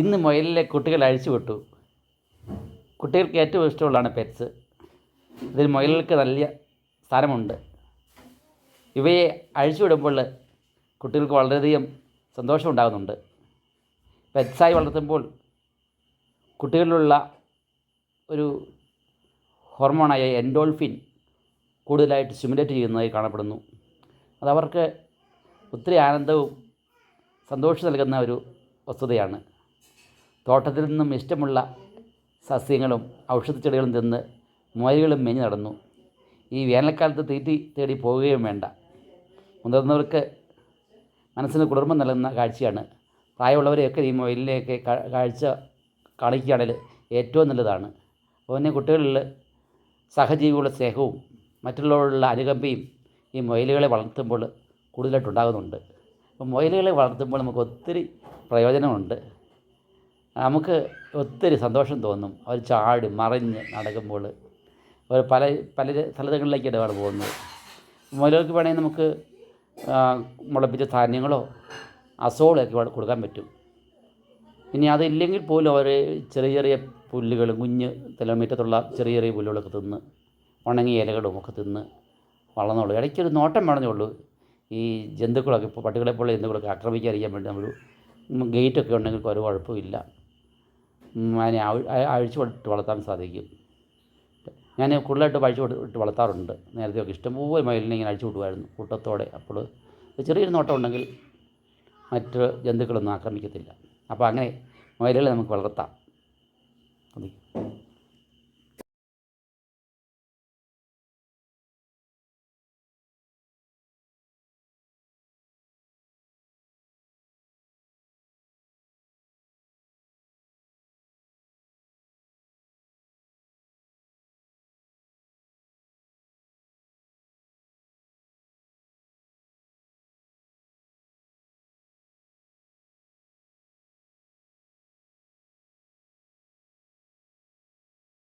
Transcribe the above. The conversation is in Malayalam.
ഇന്ന് മുയലിലെ കുട്ടികൾ അഴിച്ചുവിട്ടു കുട്ടികൾക്ക് ഏറ്റവും ഇഷ്ടമുള്ളതാണ് പെറ്റ്സ്. ഇതിൽ മുയലുകൾക്ക് നല്ല സ്ഥാനമുണ്ട്. ഇവയെ അഴിച്ചുവിടുമ്പോൾ കുട്ടികൾക്ക് വളരെയധികം സന്തോഷമുണ്ടാകുന്നുണ്ട് പെറ്റ്സായി വളർത്തുമ്പോൾ കുട്ടികളിലുള്ള ഒരു ഹോർമോണായ എൻഡോൾഫിൻ കൂടുതലായിട്ട് സ്റ്റിമുലേറ്റ് ചെയ്യുന്നതായി കാണപ്പെടുന്നു. അതവർക്ക് ഒത്തിരി ആനന്ദവും സന്തോഷം നൽകുന്ന ഒരു വസ്തുതയാണ്. തോട്ടത്തിൽ നിന്നും ഇഷ്ടമുള്ള സസ്യങ്ങളും ഔഷധച്ചെടികളും തിന്ന് മുയലുകളും മേഞ്ഞു നടന്നു. ഈ വേനൽക്കാലത്ത് തീറ്റി തേടി പോവുകയും വേണ്ട. മുതിർന്നവർക്ക് മനസ്സിന് കുളിർമ നൽകുന്ന കാഴ്ചയാണ്. പ്രായമുള്ളവരെയൊക്കെ ഈ മൊയിലിനെയൊക്കെ കാഴ്ച കാണിക്കുകയാണെങ്കിൽ ഏറ്റവും നല്ലതാണ്. തന്നെ കുട്ടികളിൽ സഹജീവികളുടെ സ്നേഹവും മറ്റുള്ളവരുള്ള അനുകമ്പയും ഈ മൊയിലുകളെ വളർത്തുമ്പോൾ കൂടുതലായിട്ടുണ്ടാകുന്നുണ്ട്. അപ്പോൾ മൊയിലുകളെ വളർത്തുമ്പോൾ നമുക്ക് ഒത്തിരി പ്രയോജനമുണ്ട്. നമുക്ക് ഒത്തിരി സന്തോഷം തോന്നും. അവർ ചാടി മറിഞ്ഞ് നടക്കുമ്പോൾ. അവർ പല പല സ്ഥലങ്ങളിലേക്ക് ഇടപാട് പോകുന്നത് മുയലുകൾക്ക് വേണമെങ്കിൽ നമുക്ക് മുളപ്പിച്ച ധാന്യങ്ങളോ അസോളൊക്കെ കൊടുക്കാൻ പറ്റും. ഇനി അതില്ലെങ്കിൽ പോലും അവർ ചെറിയ ചെറിയ പുല്ലുകളും കുഞ്ഞ് കിലോമീറ്ററുള്ള ചെറിയ ചെറിയ പുല്ലുകളൊക്കെ തിന്ന് ഉണങ്ങിയ ഇലകളും ഒക്കെ തിന്ന് വളർന്നുള്ളൂ ഇടയ്ക്കൊരു നോട്ടം വേണമെന്നേ ഉള്ളൂ ഈ ജന്തുക്കളൊക്കെ ഇപ്പോൾ പട്ടികളെ പോലെ ജന്തുക്കളൊക്കെ ആക്രമിക്കാതിരിക്കാൻ വേണ്ടി നമ്മൾ ഗേറ്റൊക്കെ ഉണ്ടെങ്കിൽ ഒരു കുഴപ്പമില്ല. അതിനെ അഴി- അഴ- അഴിച്ചു വിട്ട് വളർത്താൻ സാധിക്കും. ഞാൻ കൂടുതലായിട്ട് അഴിച്ചു വിട്ട് വളർത്താറുണ്ട്. നേരത്തെയൊക്കെ ഇഷ്ടംപോലെ മയിലിനെ ഇങ്ങനെ അഴിച്ചു വിടുമായിരുന്നു കൂട്ടത്തോടെ. അപ്പോൾ ചെറിയൊരു നോട്ടം ഉണ്ടെങ്കിൽ മറ്റ് ജന്തുക്കളൊന്നും ആക്രമിക്കത്തില്ല. അപ്പോൾ അങ്ങനെ മയിലുകളെ നമുക്ക് വളർത്താം.